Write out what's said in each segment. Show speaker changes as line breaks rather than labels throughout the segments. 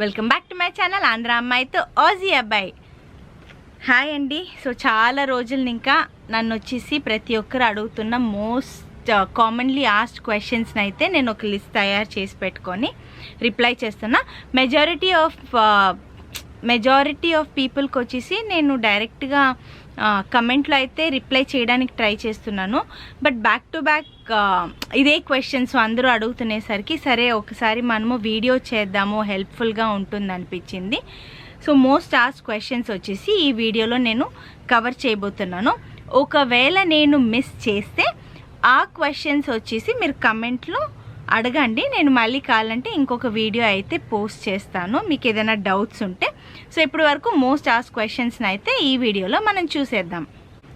Welcome back to my channel Andhra అమ్మాయితో ఆజీ అబ్బాయి. హాయ్ అండి. సో చాలా రోజులని ఇంకా నన్ను వచ్చేసి ప్రతి ఒక్కరు అడుగుతున్న మోస్ట్ కామన్లీ ఆస్ట్ క్వశ్చన్స్ని అయితే నేను ఒక లిస్ట్ తయారు చేసి పెట్టుకొని రిప్లై చేస్తున్నా. మెజారిటీ ఆఫ్ మెజారిటీ ఆఫ్ పీపుల్కి వచ్చేసి నేను డైరెక్ట్గా కమెంట్లో అయితే రిప్లై చేయడానికి ట్రై చేస్తున్నాను. బట్ బ్యాక్ టు బ్యాక్ ఇదే క్వశ్చన్స్ అందరూ అడుగుతునేసరికి సరే ఒకసారి మనము వీడియో చేద్దాము హెల్ప్ఫుల్గా ఉంటుంది అనిపించింది సో మోస్ట్ ఆస్ క్వశ్చన్స్ వచ్చేసి ఈ వీడియోలో నేను కవర్ చేయబోతున్నాను. ఒకవేళ నేను మిస్ చేస్తే ఆ క్వశ్చన్స్ వచ్చేసి మీరు కమెంట్లో అడగండి నేను మళ్ళీ కావాలంటే ఇంకొక వీడియో అయితే పోస్ట్ చేస్తాను. మీకు ఏదైనా డౌట్స్ ఉంటే. సో ఇప్పటి వరకు మోస్ట్ ఆస్ క్వశ్చన్స్ని అయితే ఈ వీడియోలో మనం చూసేద్దాం.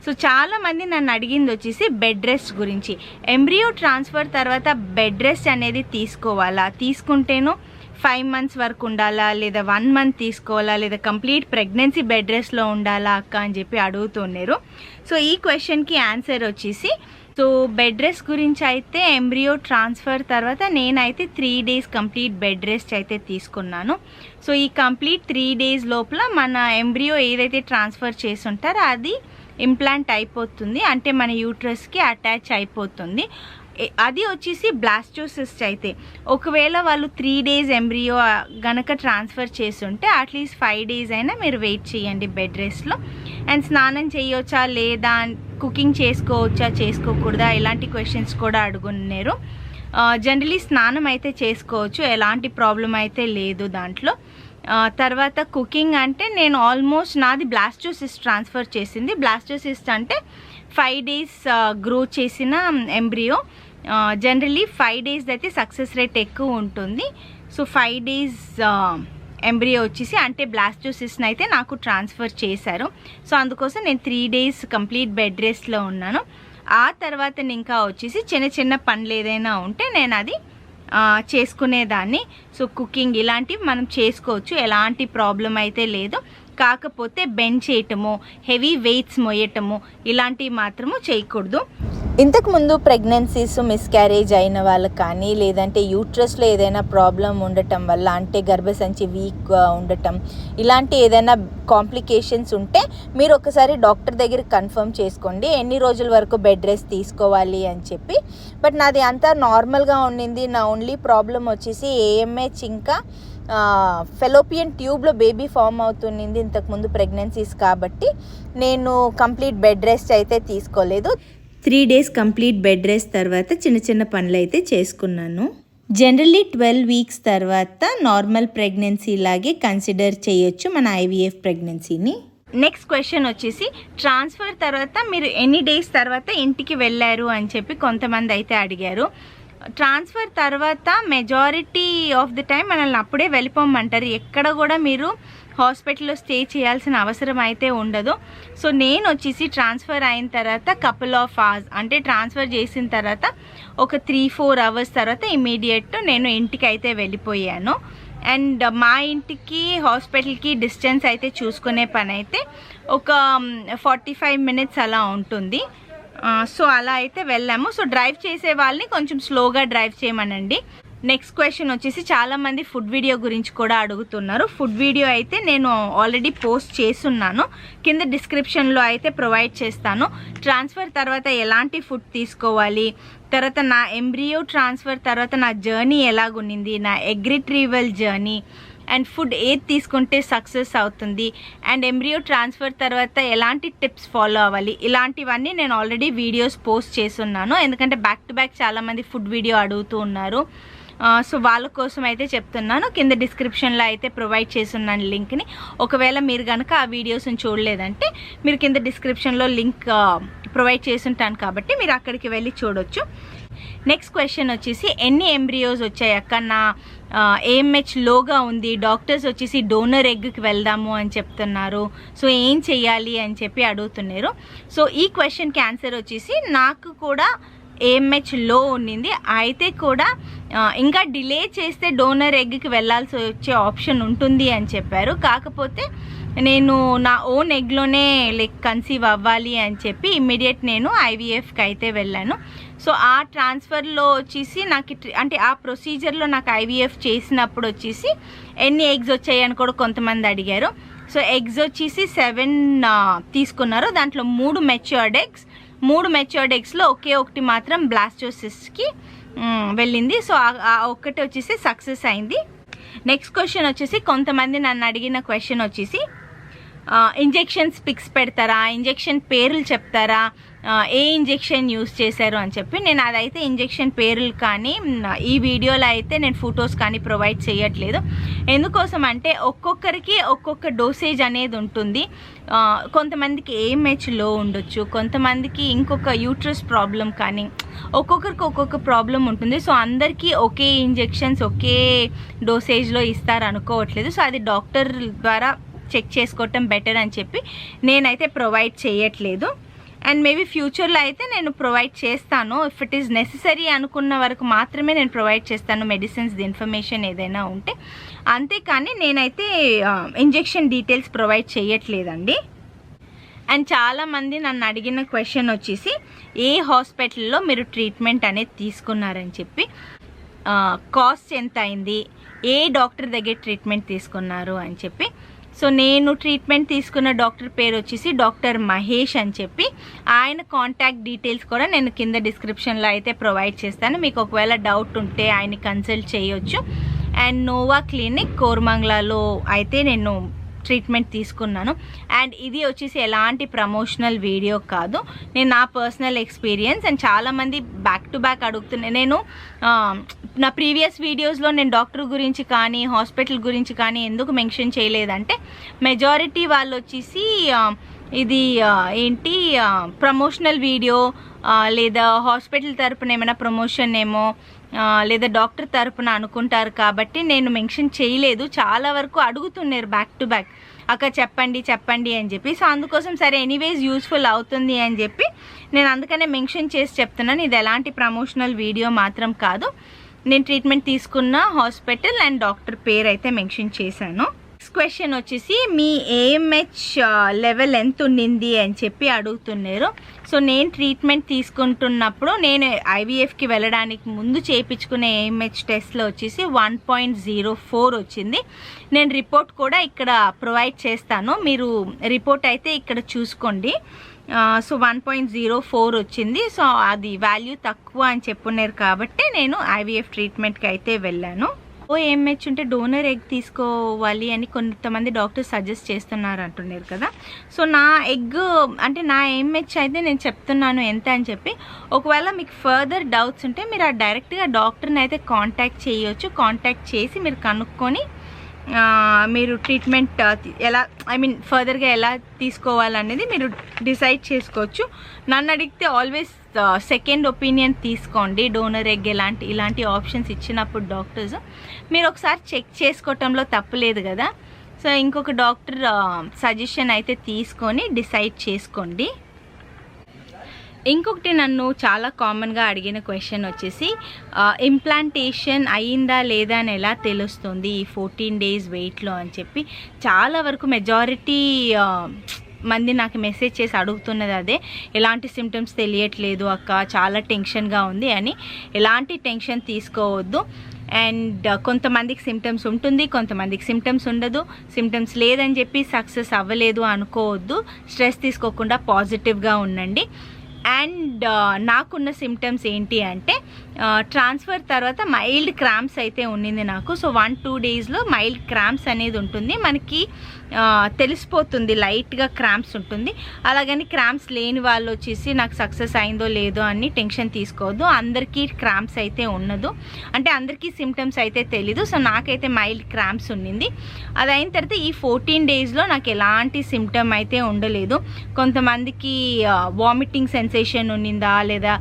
సో చాలా మంది నన్ను అడిగింది వచ్చేసి బెడ్ రెస్ట్ గురించి. ఎంబ్రియో ట్రాన్స్ఫర్ తర్వాత బెడ్ రెస్ట్ అనేది తీసుకోవాలా? తీసుకుంటేనో ఫైవ్ మంత్స్ వరకు ఉండాలా? లేదా వన్ మంత్ తీసుకోవాలా? లేదా కంప్లీట్ ప్రెగ్నెన్సీ బెడ్ రెస్ట్లో ఉండాలా అక్క అని చెప్పి అడుగుతున్నారు. సో ఈ క్వశ్చన్కి ఆన్సర్ వచ్చేసి సో బెడ్ రెస్ట్ గురించి అయితే ఎంబ్రియో ట్రాన్స్ఫర్ తర్వాత నేనైతే three days complete bed rest అయితే తీసుకున్నాను. సో ఈ కంప్లీట్ త్రీ డేస్ లోపల మన ఎంబ్రియో ఏదైతే ట్రాన్స్ఫర్ చేసి ఉంటారో అది ఇంప్లాంట్ అయిపోతుంది. అంటే మన యూట్రస్కి అటాచ్ అయిపోతుంది. అది వచ్చేసి బ్లాస్టోసిస్ట్ అయితే. ఒకవేళ వాళ్ళు త్రీ డేస్ ఎంబ్రియో గనక ట్రాన్స్ఫర్ చేస్తుంటే అట్లీస్ట్ ఫైవ్ డేస్ అయినా మీరు వెయిట్ చేయండి బెడ్ రెస్ట్లో అండ్ స్నానం చేయొచ్చా లేదా కుకింగ్ చేసుకోవచ్చా చేసుకోకూడదా ఇలాంటి క్వశ్చన్స్ కూడా అడుగున్నారు జనరలీ స్నానం అయితే చేసుకోవచ్చు ఎలాంటి ప్రాబ్లం అయితే లేదు దాంట్లో. తర్వాత కుకింగ్ అంటే నేను ఆల్మోస్ట్ నాది బ్లాస్టోసిస్ట్ ట్రాన్స్ఫర్ చేసింది. బ్లాస్టోసిస్ట్ అంటే ఫైవ్ డేస్ గ్రో చేసిన ఎంబ్రియో జనరలీ ఫైవ్ డేస్ అయితే సక్సెస్ రేట్ ఎక్కువ ఉంటుంది. సో ఫైవ్ డేస్ ఎంబ్రియో వచ్చేసి అంటే బ్లాస్టోసిస్ని అయితే నాకు ట్రాన్స్ఫర్ చేశారు. సో అందుకోసం నేను త్రీ డేస్ కంప్లీట్ బెడ్ రెస్ట్లో ఉన్నాను. ఆ తర్వాత ఇంకా వచ్చేసి చిన్న చిన్న పనులు ఏదైనా ఉంటే నేను అది చేసుకునేదాన్ని. సో కుకింగ్ ఇలాంటివి మనం చేసుకోవచ్చు. ఎలాంటి ప్రాబ్లం అయితే లేదు. కాకపోతే బెండ్ చేయటము హెవీ వెయిట్స్ మోయటము ఇలాంటివి మాత్రము చేయకూడదు.
ఇంతకుముందు ప్రెగ్నెన్సీస్ మిస్క్యారేజ్ అయిన వాళ్ళకి కానీ లేదంటే యూట్రస్లో ఏదైనా ప్రాబ్లం ఉండటం వల్ల అంటే గర్భసంచి వీక్గా ఉండటం ఇలాంటి ఏదైనా కాంప్లికేషన్స్ ఉంటే మీరు ఒకసారి డాక్టర్ దగ్గర కన్ఫర్మ్ చేసుకోండి ఎన్ని రోజుల వరకు బెడ్ రెస్ట్ తీసుకోవాలి అని చెప్పి. బట్ నాది అంతా నార్మల్గా ఉండింది నా ఓన్లీ ప్రాబ్లం వచ్చేసి ఏఎంహెచ్ ఇంకా ఫెలోపియన్ ట్యూబ్లో బేబీ ఫామ్ అవుతుంది ఇంతకుముందు ప్రెగ్నెన్సీస్ కాబట్టి నేను కంప్లీట్ బెడ్ రెస్ట్ అయితే తీసుకోలేదు.
Three days complete bed rest తర్వాత చిన్న చిన్న పనులు అయితే చేసుకున్నాను. జనరల్లీ ట్వెల్వ్ వీక్స్ తర్వాత నార్మల్ ప్రెగ్నెన్సీ లాగే కన్సిడర్ చేయొచ్చు మన ఐవీఎఫ్ ప్రెగ్నెన్సీని. నెక్స్ట్ క్వశ్చన్ వచ్చేసి ట్రాన్స్ఫర్ తర్వాత మీరు ఎన్ని డేస్ తర్వాత ఇంటికి వెళ్ళారు అని చెప్పి కొంతమంది అయితే అడిగారు. ట్రాన్స్ఫర్ తర్వాత మెజారిటీ ఆఫ్ ది టైం మనల్ని అప్పుడే వెళ్ళిపోమంటారు ఎక్కడ కూడా మీరు హాస్పిటల్లో స్టే చేయాల్సిన అవసరం అయితే ఉండదు. సో నేను వచ్చేసి ట్రాన్స్ఫర్ అయిన తర్వాత కపుల్ ఆఫ్ అవర్స్ అంటే ట్రాన్స్ఫర్ చేసిన తర్వాత ఒక త్రీ ఫోర్ అవర్స్ తర్వాత ఇమీడియట్ నేను ఇంటికి అయితే వెళ్ళిపోయాను. అండ్ మా ఇంటికి హాస్పిటల్కి డిస్టెన్స్ అయితే చూసుకునే పని అయితే ఒక ఫార్టీ ఫైవ్ మినిట్స్ అలా ఉంటుంది. సో అలా అయితే వెళ్ళాము. సో డ్రైవ్ చేసే వాళ్ళని కొంచెం స్లోగా డ్రైవ్ చేయమనండి. నెక్స్ట్ క్వశ్చన్ వచ్చేసి చాలా మంది ఫుడ్ వీడియో గురించి కూడా అడుగుతున్నారు. ఫుడ్ వీడియో అయితే నేను ఆల్రెడీ పోస్ట్ చేస్తున్నాను. కింద డిస్క్రిప్షన్లో అయితే ప్రొవైడ్ చేస్తాను. ట్రాన్స్ఫర్ తర్వాత ఎలాంటి ఫుడ్ తీసుకోవాలి? తర్వాత నా ఎంబ్రియో ట్రాన్స్ఫర్ తర్వాత నా జర్నీ ఎలాగుండింది? నా ఎగ్రిట్రీవల్ జర్నీ అండ్ ఫుడ్ ఏది తీసుకుంటే సక్సెస్ అవుతుంది. అండ్ ఎంబ్రియో ట్రాన్స్ఫర్ తర్వాత ఎలాంటి టిప్స్ ఫాలో అవ్వాలి? ఇలాంటివన్నీ నేను ఆల్రెడీ వీడియోస్ పోస్ట్ చేస్తున్నాను. ఎందుకంటే బ్యాక్ టు బ్యాక్ చాలామంది ఫుడ్ వీడియో అడుగుతూ ఉన్నారు. సో వాళ్ళ కోసం అయితే చెప్తున్నాను. కింద డిస్క్రిప్షన్లో అయితే ప్రొవైడ్ చేస్తున్నాను లింక్ని ఒకవేళ మీరు కనుక ఆ వీడియోస్ని చూడలేదంటే మీరు కింద డిస్క్రిప్షన్లో లింక్ ప్రొవైడ్ చేసుంటాను కాబట్టి మీరు అక్కడికి వెళ్ళి చూడొచ్చు. నెక్స్ట్ క్వశ్చన్ వచ్చేసి ఎన్ని ఎంబ్రియోస్ వచ్చాయి అక్క నా ఏఎంహెచ్ లోగా ఉంది. డాక్టర్స్ వచ్చేసి డోనర్ ఎగ్కి వెళ్దాము అని చెప్తున్నారు. సో ఏం చెయ్యాలి అని చెప్పి అడుగుతున్నారు. సో ఈ క్వశ్చన్కి ఆన్సర్ వచ్చేసి నాకు కూడా ఏఎంహెచ్లో ఉండింది. అయితే కూడా ఇంకా డిలే చేస్తే డోనర్ ఎగ్కి వెళ్ళాల్సి వచ్చే ఆప్షన్ ఉంటుంది అని చెప్పారు. కాకపోతే నేను నా ఓన్ ఎగ్లోనే లైక్ కన్సీవ్ అవ్వాలి అని చెప్పి ఇమ్మీడియట్ నేను ఐవీఎఫ్కి అయితే వెళ్ళాను. సో ఆ ట్రాన్స్ఫర్లో వచ్చేసి నాకు ఇట్- అంటే ఆ ప్రొసీజర్లో నాకు ఐవీఎఫ్ చేసినప్పుడు వచ్చేసి ఎన్ని ఎగ్స్ వచ్చాయి అని కూడా కొంతమంది అడిగారు. సో ఎగ్స్ వచ్చేసి సెవెన్ తీసుకున్నారు. దాంట్లో మూడు మెచ్యూర్డ్ ఎగ్స్ మూడు మెచ్యూర్డ్ ఎగ్స్లో ఒకే ఒకటి మాత్రం బ్లాస్టోసిస్కి వెళ్ళింది. సో ఆ- ఒక్కటి వచ్చేసి సక్సెస్ అయింది. నెక్స్ట్ క్వశ్చన్ వచ్చేసి కొంతమంది నన్ను అడిగిన క్వశ్చన్ వచ్చేసి ఇంజెక్షన్స్ పిక్స్ పెడతారా? ఇంజెక్షన్ పేర్లు చెప్తారా? ఏ ఇంజెక్షన్ యూస్ చేశారు అని చెప్పి నేను అదైతే ఇంజెక్షన్ పేర్లు కానీ ఈ వీడియోలో అయితే నేను ఫొటోస్ కానీ ప్రొవైడ్ చేయట్లేదు. ఎందుకోసం అంటే ఒక్కొక్కరికి ఒక్కొక్క డోసేజ్ అనేది ఉంటుంది. కొంతమందికి ఏఎంహెచ్లో ఉండొచ్చు కొంతమందికి ఇంకొక యూట్రస్ ప్రాబ్లం కానీ ఒక్కొక్కరికి ఒక్కొక్క ప్రాబ్లం ఉంటుంది. సో అందరికీ ఒకే ఇంజెక్షన్స్ ఒకే డోసేజ్లో ఇస్తారు అనుకోవట్లేదు. సో అది డాక్టర్ ద్వారా చెక్ చేసుకోవటం బెటర్ అని చెప్పి నేనైతే ప్రొవైడ్ చేయట్లేదు. అండ్ మేబీ ఫ్యూచర్లో అయితే నేను ప్రొవైడ్ చేస్తాను. ఇఫ్ ఇట్ ఈస్ నెససరీ అనుకున్న వరకు మాత్రమే నేను ప్రొవైడ్ చేస్తాను మెడిసిన్స్ ఇన్ఫర్మేషన్ ఏదైనా ఉంటే. అంతేకాని నేనైతే ఇంజెక్షన్ డీటెయిల్స్ ప్రొవైడ్ చేయట్లేదండి. అండ్ చాలామంది నన్ను అడిగిన క్వశ్చన్ వచ్చేసి ఏ హాస్పిటల్లో మీరు ట్రీట్మెంట్ అనేది తీసుకున్నారని చెప్పి కాస్ట్ ఎంత అయింది? ఏ డాక్టర్ దగ్గర ట్రీట్మెంట్ తీసుకున్నారు అని చెప్పి సో నేను ట్రీట్మెంట్ తీసుకున్న డాక్టర్ పేరు వచ్చేసి డాక్టర్ మహేష్ అని చెప్పి. ఆయన కాంటాక్ట్ డీటెయిల్స్ కూడా నేను కింద డిస్క్రిప్షన్లో అయితే ప్రొవైడ్ చేస్తాను. మీకు ఒకవేళ డౌట్ ఉంటే ఆయన కన్సల్ట్ చేయొచ్చు. అండ్ నోవా క్లినిక్ కోరమంగళలో అయితే నేను ట్రీట్మెంట్ తీసుకున్నాను. అండ్ ఇది వచ్చేసి ఎలాంటి ప్రమోషనల్ వీడియో కాదు. నేను నా పర్సనల్ ఎక్స్పీరియన్స్ అండ్ చాలామంది బ్యాక్ టు బ్యాక్ అడుగుతున్నాను నేను నా ప్రీవియస్ వీడియోస్లో నేను డాక్టర్ గురించి కానీ హాస్పిటల్ గురించి కానీ ఎందుకు మెన్షన్ చేయలేదంటే మెజారిటీ వాళ్ళు వచ్చేసి ఇది ఏంటి ప్రమోషనల్ వీడియో లేదా హాస్పిటల్ తరపున ఏమైనా ప్రమోషన్ ఏమో లేదా డాక్టర్ తరపున అనుకుంటారు కాబట్టి నేను మెన్షన్ చేయలేదు. చాలా వరకు అడుగుతున్నారు బ్యాక్ టు బ్యాక్ అక్క చెప్పండి చెప్పండి అని చెప్పి. సో అందుకోసం సరే ఎనీవేస్ యూస్ఫుల్ అవుతుంది అని చెప్పి నేను అందుకనే మెన్షన్ చేసి చెప్తున్నాను. ఇది ఎలాంటి ప్రమోషనల్ వీడియో మాత్రం కాదు. నేను ట్రీట్మెంట్ తీసుకున్న హాస్పిటల్ అండ్ డాక్టర్ పేరు అయితే మెన్షన్ చేశాను. నెక్స్ట్ క్వశ్చన్ వచ్చేసి మీ ఏఎంహెచ్ లెవెల్ ఎంత ఉండింది అని చెప్పి అడుగుతున్నారు. సో నేను ట్రీట్మెంట్ తీసుకుంటున్నప్పుడు నేను ఐవీఎఫ్కి వెళ్ళడానికి ముందు చేయించుకునే ఏఎంహెచ్ టెస్ట్లో వచ్చేసి వన్ పాయింట్ జీరో ఫోర్ వచ్చింది. నేను రిపోర్ట్ కూడా ఇక్కడ ప్రొవైడ్ చేస్తాను. మీరు రిపోర్ట్ అయితే ఇక్కడ చూసుకోండి. So one point zero four వచ్చింది. సో అది వాల్యూ తక్కువ అని చెప్పున్నారు కాబట్టి నేను ఐవీఎఫ్ ట్రీట్మెంట్కి అయితే వెళ్ళాను. ఓ ఏఎంహెచ్ ఉంటే డోనర్ ఎగ్ తీసుకోవాలి అని కొంతమంది డాక్టర్స్ సజెస్ట్ చేస్తున్నారు అంటున్నారు కదా. సో నా ఎగ్ అంటే నా ఏఎంహెచ్ అయితే నేను చెప్తున్నాను ఎంత అని చెప్పి ఒకవేళ మీకు ఫర్దర్ డౌట్స్ ఉంటే మీరు ఆ డైరెక్ట్గా డాక్టర్ని అయితే కాంటాక్ట్ చేయొచ్చు. కాంటాక్ట్ చేసి మీరు కనుక్కొని మీరు ట్రీట్మెంట్ ఎలా ఐ మీన్ ఫర్దర్గా ఎలా తీసుకోవాలనేది మీరు డిసైడ్ చేసుకోవచ్చు. నన్ను అడిగితే ఆల్వేస్ సెకండ్ ఒపీనియన్ తీసుకోండి. డోనర్ ఎగ్ ఎలాంటి ఇలాంటి ఆప్షన్స్ ఇచ్చినప్పుడు డాక్టర్స్ మీరు ఒకసారి చెక్ చేసుకోవటంలో తప్పులేదు కదా. సో ఇంకొక డాక్టర్ సజెషన్ అయితే తీసుకొని డిసైడ్ చేసుకోండి. ఇంకొకటి నన్ను చాలా కామన్గా అడిగిన క్వశ్చన్ వచ్చేసి ఇంప్లాంటేషన్ అయిందా లేదా అని ఎలా తెలుస్తుంది ఈ ఫోర్టీన్ డేస్ వెయిట్లో అని చెప్పి. చాలా వరకు మెజారిటీ మంది నాకు మెసేజ్ చేసి అడుగుతున్నది అదే. ఎలాంటి సిమ్టమ్స్ తెలియట్లేదు అక్క చాలా టెన్షన్గా ఉంది అని. ఎలాంటి టెన్షన్ తీసుకోవద్దు. అండ్ కొంతమందికి సిమ్టమ్స్ ఉంటుంది కొంతమందికి సిమ్టమ్స్ ఉండదు. సిమ్టమ్స్ లేదని చెప్పి సక్సెస్ అవ్వలేదు అనుకోవద్దు. స్ట్రెస్ తీసుకోకుండా పాజిటివ్గా ఉండండి. అండ్ నాకున్న సిమ్టమ్స్ ఏంటి అంటే ట్రాన్స్ఫర్ తర్వాత మైల్డ్ క్రాంప్స్ అయితే ఉండింది నాకు. సో వన్ టూ డేస్లో మైల్డ్ క్రాంప్స్ అనేది ఉంటుంది. మనకి తెలిసిపోతుంది లైట్గా క్రాంప్స్ ఉంటుంది. అలాగని క్రాంప్స్ లేని వాళ్ళు వచ్చేసి నాకు సక్సెస్ అయిందో లేదో అని టెన్షన్ తీసుకోవద్దు. అందరికీ క్రాంప్స్ అయితే ఉండదు అంటే అందరికీ సిమ్టమ్స్ అయితే తెలీదు. సో నాకైతే మైల్డ్ క్రాంప్స్ ఉండింది అది అయిన తర్వాత ఈ ఫోర్టీన్ డేస్లో నాకు ఎలాంటి సిమ్టమ్ అయితే ఉండలేదు. కొంతమందికి వామిటింగ్ సెన్సేషన్ ఉన్నిందా లేదా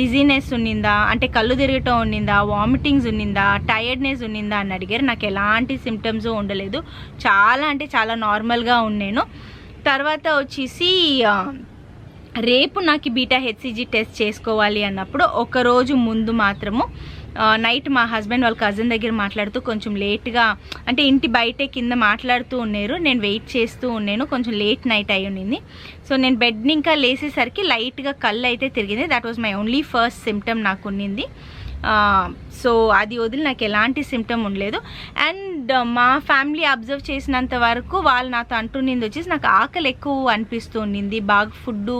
డిజీనెస్ ఉన్నిందా అంటే కళ్ళు తిరగటం ఉన్నిందా వామిటింగ్స్ ఉన్నిందా టైర్డ్నెస్ ఉన్నిందా అని అడిగారు. నాకు ఎలాంటి సిమ్టమ్స్ ఉండలేదు. చాలా అంటే చాలా నార్మల్గా ఉన్నాను. తర్వాత వచ్చేసి రేపు నాకు బీటా హెచ్సిజీ టెస్ట్ చేసుకోవాలి అన్నప్పుడు ఒకరోజు ముందు మాత్రము నైట్ మా హస్బెండ్ వాళ్ళ కజిన్ దగ్గర మాట్లాడుతూ కొంచెం లేట్గా అంటే ఇంటి బయటే కింద మాట్లాడుతూ ఉన్నారు. నేను వెయిట్ చేస్తూ ఉన్నాను. కొంచెం లేట్ నైట్ అయి ఉన్నింది సో నేను బెడ్ని ఇంకా లేసేసరికి లైట్గా కళ్ళు అయితే తిరిగింది. That was my only first symptom నాకు ఉన్నింది. సో అది వదిలి నాకు ఎలాంటి సిమ్టమ్ ఉండలేదు. అండ్ మా ఫ్యామిలీ అబ్జర్వ్ చేసినంత వరకు వాళ్ళు నాతో అంటున్నింది వచ్చేసి నాకు ఆకలి ఎక్కువ అనిపిస్తూ ఉండింది. బాగా ఫుడ్డు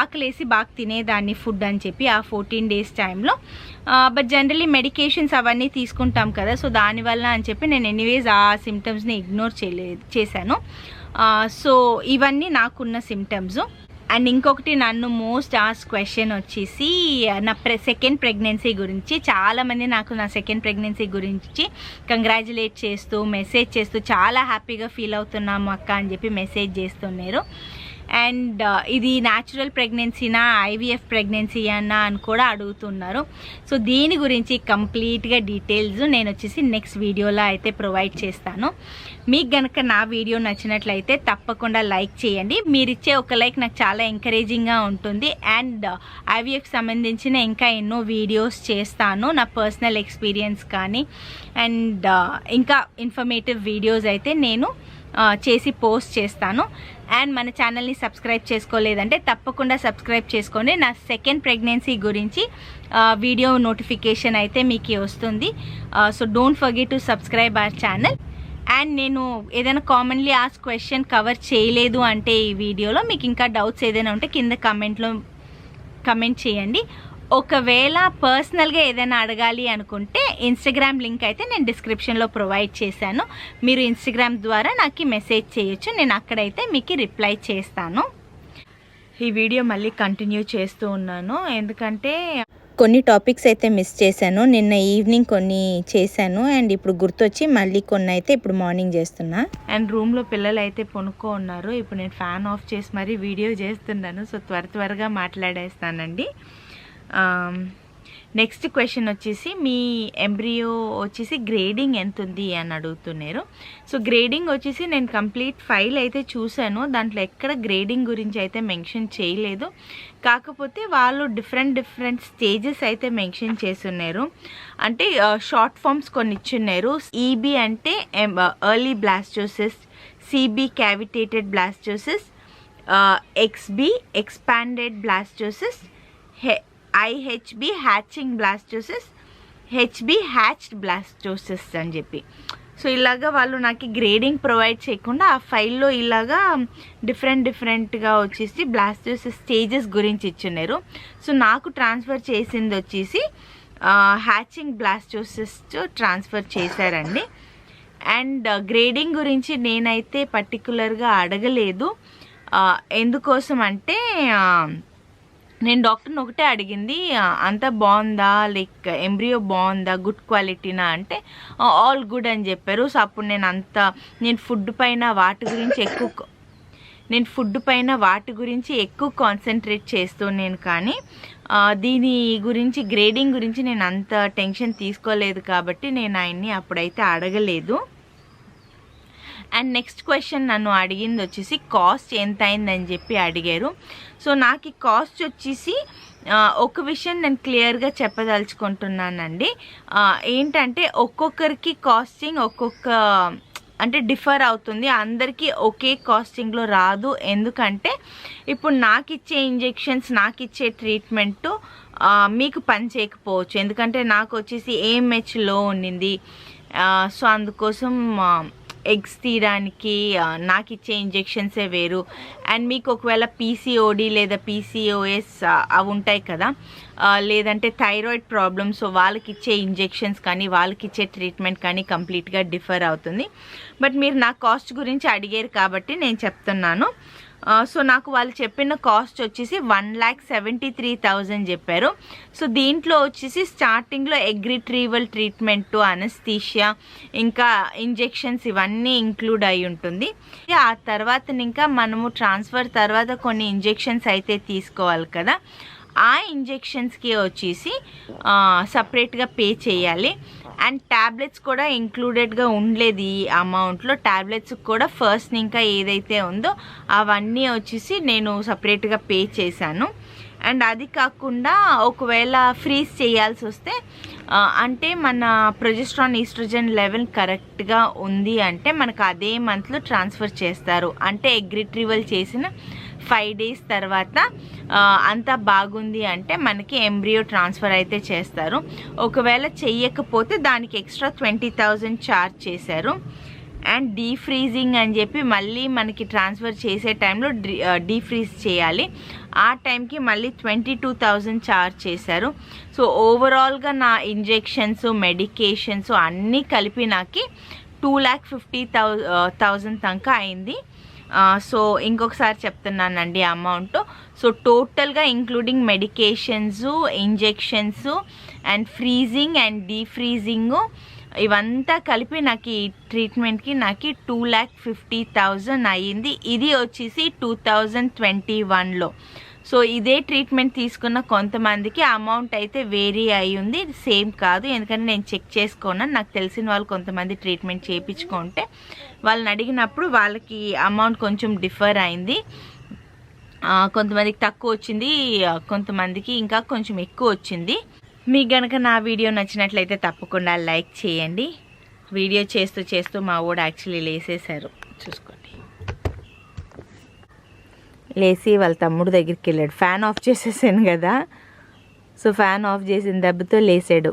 ఆకలేసి బాగా తినేదాన్ని ఫుడ్ అని చెప్పి ఆ ఫోర్టీన్ డేస్ టైంలో. బట్ జనరలీ మెడికేషన్స్ అవన్నీ తీసుకుంటాం కదా సో దానివల్ల అని చెప్పి నేను ఎనీవేస్ ఆ సిమ్టమ్స్ని ఇగ్నోర్ చేయలేదు చేశాను. సో ఇవన్నీ నాకున్న సిమ్టమ్స్ అండ్ ఇంకొకటి నన్ను మోస్ట్ ఆస్ క్వశ్చన్ వచ్చేసి నా ప్రె సెకండ్ ప్రెగ్నెన్సీ గురించి చాలామంది నాకు నా సెకండ్ ప్రెగ్నెన్సీ గురించి కంగ్రాచులేట్ చేస్తూ మెసేజ్ చేస్తూ చాలా హ్యాపీగా ఫీల్ అవుతున్నాము అక్క అని చెప్పి మెసేజ్ చేస్తున్నారు. అండ్ ఇది న్యాచురల్ ప్రెగ్నెన్సీనా ఐవీఎఫ్ ప్రెగ్నెన్సీ అన్నా అని కూడా అడుగుతున్నారు. సో దీని గురించి కంప్లీట్గా డీటెయిల్స్ నేను వచ్చేసి నెక్స్ట్ వీడియోలో అయితే ప్రొవైడ్ చేస్తాను. మీకు గనక నా వీడియో నచ్చినట్లయితే తప్పకుండా లైక్ చేయండి. మీరిచ్చే ఒక లైక్ నాకు చాలా ఎంకరేజింగ్గా ఉంటుంది. అండ్ ఐవీఎఫ్ సంబంధించిన ఇంకా ఎన్నో వీడియోస్ చేస్తాను. నా పర్సనల్ ఎక్స్పీరియన్స్ కానీ అండ్ ఇంకా ఇన్ఫర్మేటివ్ వీడియోస్ అయితే నేను చేసి పోస్ట్ చేస్తాను. అండ్ మన ఛానల్ని సబ్స్క్రైబ్ చేసుకోలేదంటే తప్పకుండా సబ్స్క్రైబ్ చేసుకోండి నా సెకండ్ ప్రెగ్నెన్సీ గురించి వీడియో నోటిఫికేషన్ అయితే మీకు వస్తుంది. So don't forget to subscribe our channel and నేను ఏదైనా కామన్లీ ఆస్ క్వశ్చన్ కవర్ చేయలేదు అంటే ఈ వీడియోలో మీకు ఇంకా డౌట్స్ ఏదైనా ఉంటే కింద కమెంట్లో కమెంట్ చేయండి. ఒకవేళ పర్సనల్గా ఏదైనా అడగాలి అనుకుంటే ఇన్స్టాగ్రామ్ లింక్ అయితే నేను డిస్క్రిప్షన్లో ప్రొవైడ్ చేశాను. మీరు ఇన్స్టాగ్రామ్ ద్వారా నాకు మెసేజ్ చేయొచ్చు. నేను అక్కడైతే మీకు రిప్లై చేస్తాను. ఈ వీడియో మళ్ళీ కంటిన్యూ చేస్తూ ఉన్నాను. ఎందుకంటే
కొన్ని టాపిక్స్ అయితే మిస్ చేశాను. నిన్న ఈవినింగ్ కొన్ని చేశాను. అండ్ ఇప్పుడు గుర్తొచ్చి మళ్ళీ కొన్ని అయితే ఇప్పుడు మార్నింగ్ చేస్తున్నా.
అండ్ రూమ్లో పిల్లలు అయితే పొనుకో ఉన్నారు. ఇప్పుడు నేను ఫ్యాన్ ఆఫ్ చేసి మరీ వీడియో చేస్తున్నాను. సో త్వర త్వరగా మాట్లాడేస్తానండి. నెక్స్ట్ క్వశ్చన్ వచ్చేసి మీ ఎంబ్రియో వచ్చేసి గ్రేడింగ్ ఎంత ఉంది అని అడుగుతున్నారు. సో గ్రేడింగ్ వచ్చేసి నేను కంప్లీట్ ఫైల్ అయితే చూశాను. దాంట్లో ఎక్కడ గ్రేడింగ్ గురించి అయితే మెన్షన్ చేయలేదు. కాకపోతే వాళ్ళు డిఫరెంట్ డిఫరెంట్ స్టేజెస్ అయితే మెన్షన్ చేస్తున్నారు. అంటే షార్ట్ ఫామ్స్ కొన్ని ఇచ్చున్నారు. ఈబీ అంటే early blastocyst CB cavitated blastocyst XB expanded blastocyst H IHB hatching blastocyst HB hatched blastocyst అని చెప్పి. సో ఇలాగా వాళ్ళు నాకు గ్రేడింగ్ ప్రొవైడ్ చేయకుండా ఆ ఫైల్లో ఇలాగా డిఫరెంట్ డిఫరెంట్గా వచ్చేసి బ్లాస్టోసిస్ స్టేజెస్ గురించి ఇచ్చిన్నారు. సో నాకు ట్రాన్స్ఫర్ చేసింది వచ్చేసి హ్యాచింగ్ బ్లాస్టోసిస్ ట్రాన్స్ఫర్ చేశారండి. అండ్ గ్రేడింగ్ గురించి నేనైతే పర్టికులర్గా అడగలేదు. ఎందుకోసం అంటే నేను డాక్టర్ని ఒకటే అడిగింది అంతా బాగుందా? లైక్ ఎంబ్రియో బాగుందా? గుడ్ క్వాలిటీనా? అంటే ఆల్ గుడ్ అని చెప్పారు. సో అప్పుడు నేను అంత నేను ఫుడ్ పైన వాటి గురించి ఎక్కువ నేను ఫుడ్ పైన వాటి గురించి ఎక్కువ కాన్సన్ట్రేట్ చేస్తూ నేను కానీ దీని గురించి గ్రేడింగ్ గురించి నేను అంత టెన్షన్ తీసుకోలేదు కాబట్టి నేను ఆయన్ని అప్పుడైతే అడగలేదు. అండ్ నెక్స్ట్ క్వశ్చన్ నన్ను అడిగింది వచ్చేసి కాస్ట్ ఎంత అయిందని చెప్పి అడిగారు. సో నాకు ఈ కాస్ట్ వచ్చేసి ఒక విషయం నేను క్లియర్గా చెప్పదలుచుకుంటున్నానండి. ఏంటంటే ఒక్కొక్కరికి కాస్టింగ్ ఒక్కొక్క అంటే డిఫర్ అవుతుంది. అందరికీ ఒకే కాస్టింగ్లో రాదు. ఎందుకంటే ఇప్పుడు నాకు ఇచ్చే ఇంజెక్షన్స్ నాకు ఇచ్చే ట్రీట్మెంట్ మీకు పని చేయకపోవచ్చు. ఎందుకంటే నాకు వచ్చేసి ఏఎంహెచ్లో ఉండింది. సో అందుకోసం ఎగ్స్ తీయడానికి నాకు ఇచ్చే ఇంజెక్షన్సే వేరు. అండ్ మీకు ఒకవేళ పీసీఓడి లేదా పీసీఓఎస్ అవి ఉంటాయి కదా లేదంటే థైరాయిడ్ ప్రాబ్లమ్స్ సో వాళ్ళకి ఇచ్చే ఇంజెక్షన్స్ కానీ వాళ్ళకి ఇచ్చే ట్రీట్మెంట్ కానీ కంప్లీట్గా డిఫర్ అవుతుంది. బట్ మీరు నా కాస్ట్ గురించి అడిగారు కాబట్టి నేను చెప్తున్నాను. సో నాకు వాళ్ళు చెప్పిన కాస్ట్ వచ్చేసి one lakh seventy three thousand చెప్పారు. సో దీంట్లో వచ్చేసి స్టార్టింగ్లో egg retrieval treatment treatment anaesthesia ఇంకా ఇంజెక్షన్స్ ఇవన్నీ ఇంక్లూడ్ అయి ఉంటుంది. ఆ తర్వాత ఇంకా మనము ట్రాన్స్ఫర్ తర్వాత కొన్ని ఇంజెక్షన్స్ అయితే తీసుకోవాలి కదా. ఆ ఇంజెక్షన్స్కి వచ్చేసి సపరేట్గా పే చేయాలి. అండ్ ట్యాబ్లెట్స్ కూడా ఇంక్లూడెడ్గా ఉండలేదు ఈ అమౌంట్లో ట్యాబ్లెట్స్ కూడా ఫస్ట్ ఇంకా ఏదైతే ఉందో అవన్నీ వచ్చేసి నేను సపరేట్గా పే చేశాను. అండ్ అది కాకుండా ఒకవేళ ఫ్రీజ్ చేయాల్సి వస్తే అంటే మన ప్రొజెస్ట్రాన్ ఈస్ట్రోజన్ లెవెల్ కరెక్ట్గా ఉంది అంటే మనకు అదే మంత్లో ట్రాన్స్ఫర్ చేస్తారు. అంటే ఎగ్ రిట్రీవల్ చేసిన ఫైవ్ డేస్ తర్వాత అంతా బాగుంది అంటే మనకి ఎంబ్రియో ట్రాన్స్ఫర్ అయితే చేస్తారు. ఒకవేళ చెయ్యకపోతే దానికి ఎక్స్ట్రా ట్వంటీ థౌజండ్ ఛార్జ్ చేశారు. అండ్ డీఫ్రీజింగ్ అని చెప్పి మళ్ళీ మనకి ట్రాన్స్ఫర్ చేసే టైంలో డీఫ్రీజ్ చేయాలి. ఆ టైంకి మళ్ళీ ట్వంటీ టూ థౌజండ్ ఛార్జ్ చేశారు సో ఓవరాల్గా నా ఇంజెక్షన్స్ మెడికేషన్స్ అన్నీ కలిపి నాకు two lakh fifty thou thousand దాకా అయింది. సో ఇంకొకసారి చెప్తున్నానండి అమౌంట్ సో టోటల్గా including medications injections and freezing and defreezing ఇవంతా కలిపి నాకు ఈ ట్రీట్మెంట్కి నాకు టూ ల్యాక్ ఫిఫ్టీ థౌజండ్ అయ్యింది. ఇది వచ్చేసి టూ థౌజండ్ ట్వంటీ వన్లో. సో ఇదే ట్రీట్మెంట్ తీసుకున్న కొంతమందికి అమౌంట్ అయితే వేరీ అయి ఉంది. సేమ్ కాదు. ఎందుకంటే నేను చెక్ చేసుకున్నాను. నాకు తెలిసిన వాళ్ళు కొంతమంది ట్రీట్మెంట్ చేయించుకుంటే వాళ్ళని అడిగినప్పుడు వాళ్ళకి అమౌంట్ కొంచెం డిఫర్ అయింది. కొంతమందికి తక్కువ వచ్చింది. కొంతమందికి ఇంకా కొంచెం ఎక్కువ వచ్చింది. మీకు గనక నా వీడియో నచ్చినట్లయితే తప్పకుండా లైక్ చేయండి. వీడియో చేస్తూ చేస్తూ మా ఊడ యాక్చువల్లీ లేసేశారు. చూసుకోండి. లేచి వాళ్ళ తమ్ముడు దగ్గరికి వెళ్ళాడు. ఫ్యాన్ ఆఫ్ చేసేసాను కదా. సో ఫ్యాన్ ఆఫ్ చేసిన దెబ్బతో లేచాడు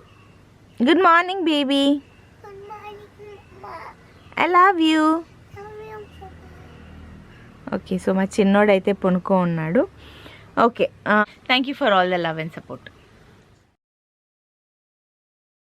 good morning baby. I love you. Okay so మా చిన్నోడైతే పొనుకో ఉన్నాడు. Okay thank you for all the love and support